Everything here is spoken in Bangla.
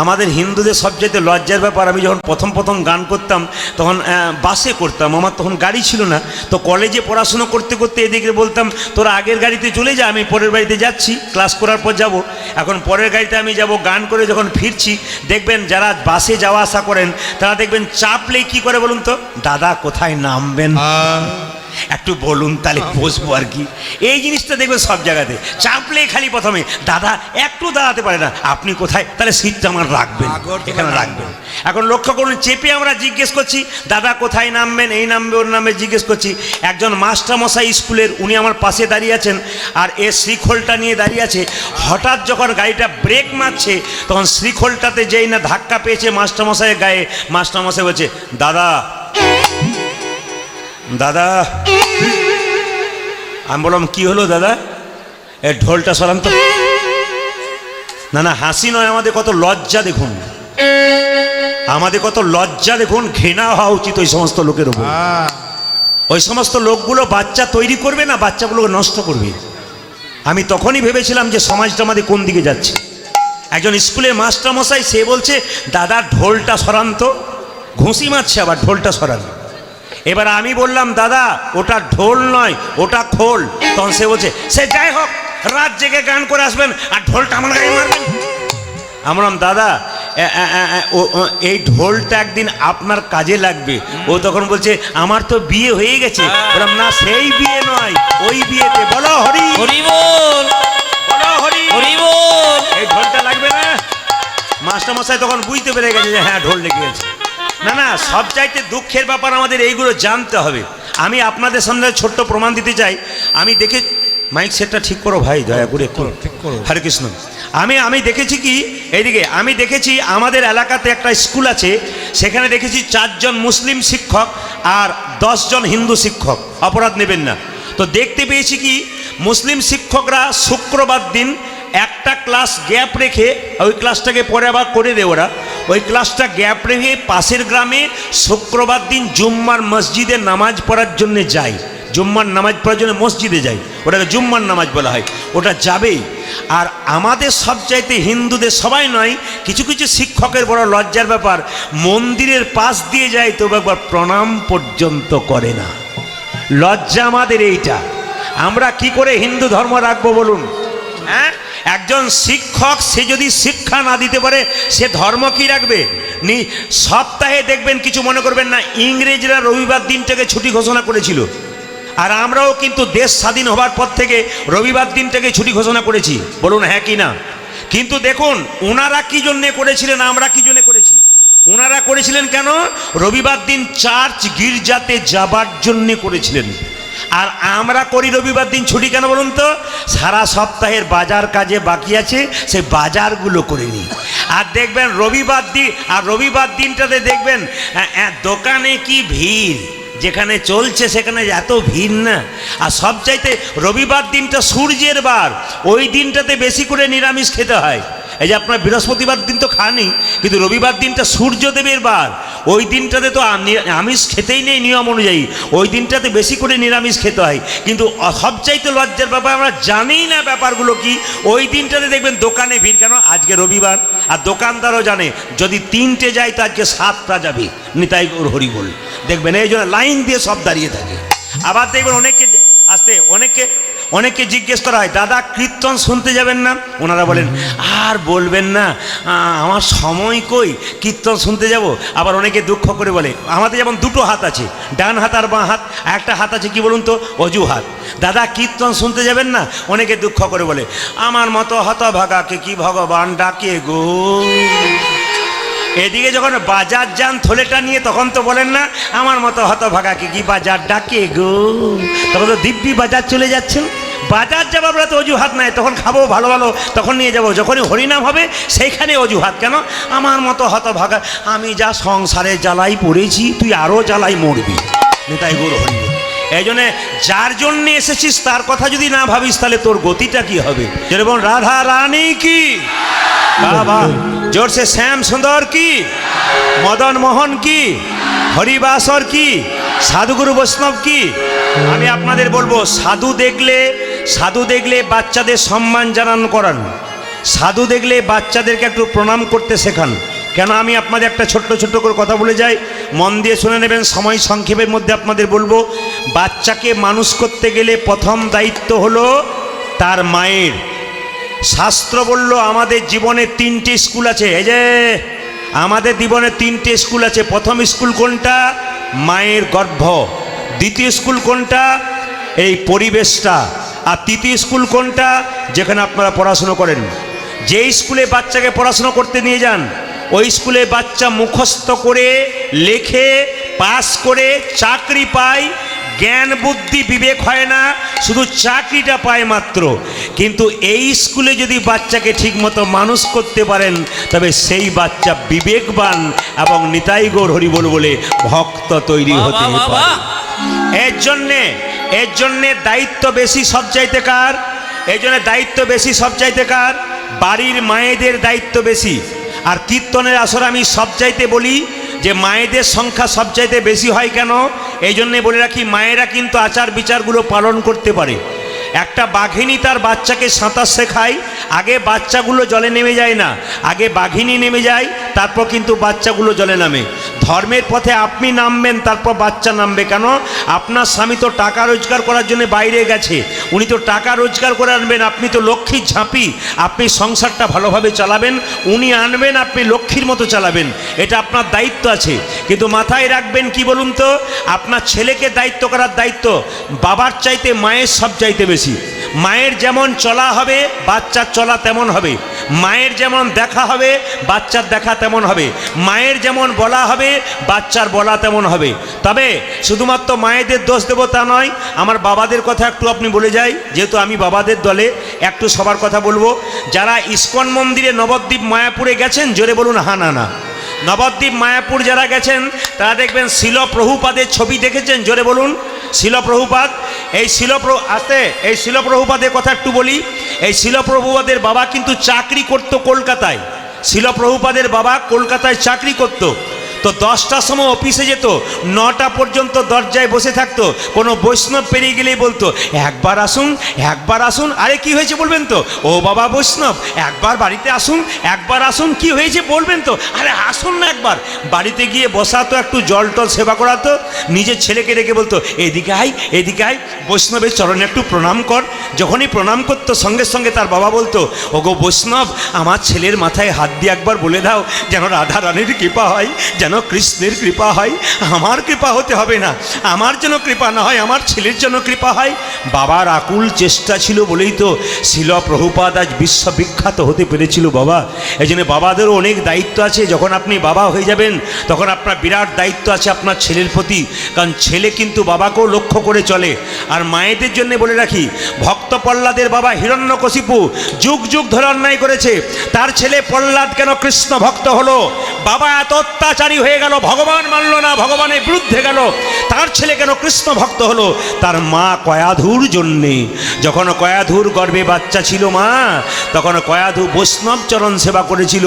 আমাদের হিন্দুদের সবচেয়ে লজ্জার ব্যাপার, আমি যখন প্রথম প্রথম গান করতাম, তখন বাসে করতাম, আমার তখন গাড়ি ছিল না। তো কলেজে পড়াশোনা করতে করতে এদিকে বলতাম, তোরা আগের গাড়িতে চলে যা, আমি পরের বাড়িতে যাচ্ছি, ক্লাস করার পর যাব। এখন পরের গাড়িতে আমি যাব, গান করে যখন ফিরছি, দেখবেন যারা বাসে যাওয়া আসা করেন, তারা দেখবেন চাপলে কি করে বলুন তো? দাদা, কোথায় নামবেন? একটু বলুন তাহলে বসবো আর কি। এই জিনিসটা দেখবেন সব জায়গাতে। চাপলে খালি প্রথমে দাদা একটু দাঁড়াতে পারে না। আপনি কোথায়? তাহলে সিটটা আমার রাখবেন এখানে রাখবেন। এখন লক্ষ্য করুন চেপে আমরা জিজ্ঞেস করছি দাদা কোথায় নামবেন? এই নামবে ওর নামে জিজ্ঞেস করছি একজন মাস্টারমশাই স্কুলের উনি আমার পাশে দাঁড়িয়ে আছেন আর এ শ্রীখোলটা নিয়ে দাঁড়িয়ে আছে। হঠাৎ যখন গাড়িটা ব্রেক মারছে তখন শ্রীখোলটাতে যেই না ধাক্কা পেয়েছে মাস্টারমশাইয়ের গায়ে মাস্টারমশাই বলছে দাদা দাদা। আমি বললাম কি হলো দাদা? এ ঢোলটা সরান তো। না না হাসি নয় আমাদের কত লজ্জা দেখুন। আমাদের কত লজ্জা দেখুন ঘৃণা হওয়া উচিত ওই সমস্ত লোকের উপর। ওই সমস্ত লোকগুলো বাচ্চা তৈরি করবে না বাচ্চাগুলোকে নষ্ট করবে? আমি তখনই ভেবেছিলাম যে সমাজটা আমাদের কোন দিকে যাচ্ছে। একজন স্কুলের মাস্টারমশাই সে বলছে দাদা ঢোলটা সরান তো। ঘুষি মারছে আবার ঢোলটা সরান। এবার আমি বললাম দাদা ওটা ঢোল নয় ওটা খোল। তখন সে বলছে সে যাই হোক রাত জেগে গান করে আসবেন আর ঢোলটা আমার গায়ে মারবেন। আমি বললাম দাদা এই ঢোলটা একদিন আপনার কাজে লাগবে। ও তখন বলছে আমার তো বিয়ে হয়ে গেছে। বললাম না সেই বিয়ে নয় ওই বিয়েতে। বলো হরি। হরি বল। বলো হরি। হরি বল। এই ঢোলটা লাগবে না? মাস্টারমশাই তখন বুঝতে পেরে গেছে যে হ্যাঁ ঢোল লেগে গেছে। না না সব চাইতে দুঃখের ব্যাপার আমাদের এইগুলো জানতে হবে। আমি আপনাদের সামনে ছোট্ট প্রমাণ দিতে চাই। আমি দেখে মাইক সেটটা ঠিক করো ভাই দয়া করে একটু। ঠিক করো। হরে কৃষ্ণ। আমি আমি দেখেছি কি এইদিকে আমি দেখেছি আমাদের এলাকাতে একটা স্কুল আছে সেখানে দেখেছি চারজন মুসলিম শিক্ষক আর দশজন হিন্দু শিক্ষক। অপরাধ নেবেন না। তো দেখতে পেয়েছি কি মুসলিম শিক্ষকরা শুক্রবার দিন একটা ক্লাস গ্যাপ রেখে ওই ক্লাসটাকে পরে আবার করে দেয় ওরা। ওই ক্লাসটা গ্যাপ রেখে পাশের গ্রামে শুক্রবার দিন জুম্মার মসজিদে নামাজ পড়ার জন্য যায় জুম্মার নামাজ পড়ার জন্য মসজিদে যাই। ওটাকে জুম্মার নামাজ বলা হয়। ওটা যাবেই। আর আমাদের সবচাইতে হিন্দুদের সবাই নয়, কিছু কিছু শিক্ষকের বড় লজ্জার ব্যাপার, মন্দিরের পাশ দিয়ে যায়, তবু একবার প্রণাম পর্যন্ত করে না। লজ্জা আমাদের এইটা। আমরা কি করে হিন্দু ধর্ম রাখব বলুন? হ্যাঁ? একজন শিক্ষক, সে যদি শিক্ষা না দিতে পারে, সে ধর্ম কি রাখবে? নি, সপ্তাহে দেখবেন কিছু মনে করবেন না, ইংরেজরা রবিবার দিনটাকে ছুটি ঘোষণা করেছিল। আর আমরাও কিন্তু দেশ স্বাধীন হবার পর থেকে রবিবার দিনটাকে ছুটি ঘোষণা করেছি। বলুন হ্যাঁ কি না? কিন্তু দেখুন ওনারা কি জন্যে করেছিলেন, আমরা কি জন্যে করেছি? ওনারা করেছিলেন কেন? রবিবার দিন চার্চ গির্জাতে যাবার জন্যে করেছিলেন। আর আমরা করি রবিবার দিন ছুটি কেন বলুন তো? সারা সপ্তাহের বাজার কাজে বাকি আছে সেই বাজারগুলো করে নিই। আর দেখবেন রবিবার দিন আর রবিবার দিনটাতে দেখবেন দোকানে কি ভিড়? যেখানে চলছে সেখানে এত ভিড় না। আর সবচাইতে রবিবার দিনটা সূর্যের বার, ওই দিনটাতে বেশি করে নিরামিষ খেতে হয়। এই যে আপনার বৃহস্পতিবার দিন তো খানি কিন্তু রবিবার দিনটা সূর্যদেবের বার। ওই দিনটাতে তো আমিষ খেতেই নেই নিয়ম অনুযায়ী। ওই দিনটাতে বেশি করে নিরামিষ খেতে হয়। কিন্তু সবচাইতে লজ্জার ব্যাপার, আমরা জানি না ব্যাপারগুলো কি। ওই দিনটাতে দেখবেন দোকানে ভিড়, কেন? আজকে রবিবার, আর দোকানদারও জানে, যদি তিনটে যায় তো আজকে সাতটা যাবে। নিতাই গৌর হরি বল। দেখবেন, এই জন্য লাইন দিয়ে সব দাঁড়িয়ে থাকে। আবার দেখবেন অনেকে অনেকে জিজ্ঞেস করা হয়, দাদা, কীর্তন শুনতে যাবেন না? ওনারা বলেন, আর বলবেন না। আমার সময় কই? কীর্তন শুনতে যাব? আবার অনেকে দুঃখ করে বলে, আমাদের যেমন দুটো হাত আছে, ডান হাত আর বাঁ হাত, একটা হাত আছে কি বলুন তো? অজু হাত দাদা, কীর্তন শুনতে যাবেন না? অনেকে দুঃখ করে বলে, আমার মতো হতভাগাকে কি ভগবান ডাকে গো? এদিকে যখন বাজার যান থলেটা নিয়ে, তখন তো বলেন না, আমার মতো হতভাগাকে কি বাজার ডাকে গো? তখন তো দিব্যি বাজার চলে যাচ্ছেন। বাজার যাবার বেলা তো অজুহাত নাই, তখন খাব, ভালো ভালো, তখন নিয়ে যাব। যখনই হরিনাম হবে, সেইখানে অজুহাত। কেন? আমার মতো হতভাগা, আমি যা সংসারে জ্বালাই পড়েছি, তুই আরও জ্বালাই মরবি। নেতাই গুরু হরি। এই জন্যে যার জন্যে এসেছিস, তার কথা যদি না ভাবিস, তাহলে তোর গতিটা কি হবে? যেরকম রাধা রানী কি? বাবা, জোরসে শ্যাম সুন্দর কি? মদন মোহন কি? হরিবাসর কি? সাধুগুরু বৈষ্ণব কি? আমি আপনাদের বলব, সাধু দেখলে সাধু দেখলে বাচ্চাদের সম্মান জানানো করান। সাধু দেখলে বাচ্চাদেরকে একটু প্রণাম করতে শেখান। কেন আমি আপনাদের একটা ছোট্ট ছোট্ট করে কথা বলে যাই? মন দিয়ে শুনে নেবেন, সময় সংক্ষেপের মধ্যে আপনাদের বলব, বাচ্চাকে মানুষ করতে গেলে প্রথম দায়িত্ব হলো তার মায়ের। শাস্ত্র বলল, আমাদের জীবনে তিনটে স্কুল আছে। এই যে, আমাদের জীবনে তিনটে স্কুল আছে। প্রথম স্কুল কোনটা? মায়ের গর্ভ। দ্বিতীয় স্কুল কোনটা? এই পরিবেশটা। তৃতীয় স্কুল কোনটা? যেখানে আপনারা পড়াশুনো করেন। যে স্কুলে বাচ্চাকে পড়াশুনো করতে নিয়ে যান ওই স্কুলে বাচ্চা মুখস্থ করে লেখে পাস করে চাকরি পায়। জ্ঞান বুদ্ধি বিবেক হয় না শুধু চাকরিটা পায় মাত্র। কিন্তু এই স্কুলে যদি বাচ্চাকে ঠিকমতো মানুষ করতে পারেন তবে সেই বাচ্চা বিবেকবান এবং নিতাই গৌর হরিবল বলে ভক্ত তৈরি হতে পারে। এর জন্যে এর জন্যে দায়িত্ব বেশি সব চাইতে কার? এই জন্য দায়িত্ব বেশি সব চাইতে কার? বাড়ির মায়েদের দায়িত্ব বেশি। আর কীর্তনের আসর আমি সব চাইতে বলি যে মায়েদের সংখ্যা সব চাইতে বেশি হয় কেন? এই জন্যে বলে রাখি, মায়েরা কিন্তু আচার বিচারগুলো পালন করতে পারে। একটা বাঘিনী তার বাচ্চাকে সাঁতার শেখায়, আগে বাচ্চাগুলো জলে নেমে যায় না। আগে বাঘিনী নেমে যায়, তারপর কিন্তু বাচ্চাগুলো জলে নামে। ধর্মের পথে আপনি নামবেন, তারপর বাচ্চা নামবে। কেন? আপনার স্বামী তো টাকা রোজগার করার জন্য বাইরে গেছে। উনি তো টাকা রোজগার করে আনবেন, আপনি তো লক্ষ্মীর ঝাঁপি। আপনি সংসারটা ভালোভাবে চালাবেন, উনি আনবেন, আপনি লক্ষ্মীর মতো চালাবেন। এটা আপনার দায়িত্ব আছে। কিন্তু মাথায় রাখবেন কি বলুন তো? আপনার ছেলেকে দায়িত্ব করার দায়িত্ব, বাবার চাইতে, মায়ের সব চাইতে বেশি। মায়ের যেমন চলা হবে, বাচ্চার চলা তেমন হবে। মায়ের যেমন দেখা হবে, বাচ্চার দেখা তেমন হবে। মায়ের যেমন বলা হবে, বাচ্চার বলা তেমন হবে। তবে শুধুমাত্র মায়েদের দোষ দেবো তা নয়, আমার বাবাদের কথা একটু আপনি বলে যাই, যেহেতু আমি বাবাদের দলে একটু সবার কথা বলব। যারা ইস্কন মন্দিরে নবদ্বীপ মায়াপুরে গেছেন, জোরে বলুন, হা, না না। নবদ্বীপ মায়াপুর যারা গেছেন, তারা দেখবেন শিল প্রভুপাদের ছবি দেখেছেন, জোরে বলুন। শিল প্রভুপাদ এই শিলপ্রভু আসতে এই শিলপ্রভুপাদের কথা একটু বলি। এই শিলপ্রভুপাদের বাবা কিন্তু চাকরি করত কলকাতায়। শিলপ্রভুপাদের বাবা কলকাতায় চাকরি করত। তো দশটার সময় অফিসে যেত, নটা পর্যন্ত দরজায় বসে থাকতো, কোনো বৈষ্ণব পেরিয়ে গেলেই বলতো, একবার আসুন একবার আসুন। আরে কি হয়েছে বলবেন তো? ও বাবা বৈষ্ণব, একবার বাড়িতে আসুন, একবার আসুন, কি হয়েছে বলবেন তো? আরে আসুন না একবার। বাড়িতে গিয়ে বসাতো একটু জল টল সেবা করাতো নিজের ছেলেকে রেখে বলতো, এদিকে আয় এদিকে আয়, বৈষ্ণবের চরণে একটু প্রণাম কর। যখনই প্রণাম করতো, সঙ্গে সঙ্গে তার বাবা বলতো, ওগো বৈষ্ণব, আমার ছেলের মাথায় হাত দিয়ে একবার বলে দাও, যেন রাধা রানীর কৃপা হয়, যেন কৃষ্ণের কৃপা হয়, আমার কৃপা হতে হবে না। আমার যেন কৃপা না হয়, আমার ছেলের জন্য কৃপা হয়। বাবার আকুল চেষ্টা ছিল বলেই তো শিল প্রভুপাদ আজ বিশ্ববিখ্যাত হতে পেরেছিল বাবা। এই জন্য বাবাদেরও অনেক দায়িত্ব আছে। যখন আপনি বাবা হয়ে যাবেন, তখন আপনার বিরাট দায়িত্ব আছে আপনার ছেলের প্রতি। কারণ ছেলে কিন্তু বাবাকেও লক্ষ্য করে চলে। আর মায়েদের জন্য বলে রাখি ভক্ত প্রহ্লাদের বাবা হিরণ্যকশিপু যুগ যুগ ধরে অন্যায় করেছে। তার ছেলে প্রহ্লাদ কেন কৃষ্ণ ভক্ত হলো? বাবা এত অত্যাচারী হয়ে গেল, ভগবান মানল না, ভগবানের বিরুদ্ধে গেল। তার ছেলে কেন কৃষ্ণ ভক্ত হলো? তার মা কয়াধুর জন্যে। যখন কয়াধুর গর্বে বাচ্চা ছিল মা, তখন কয়াধু বৈষ্ণবচরণ সেবা করেছিল।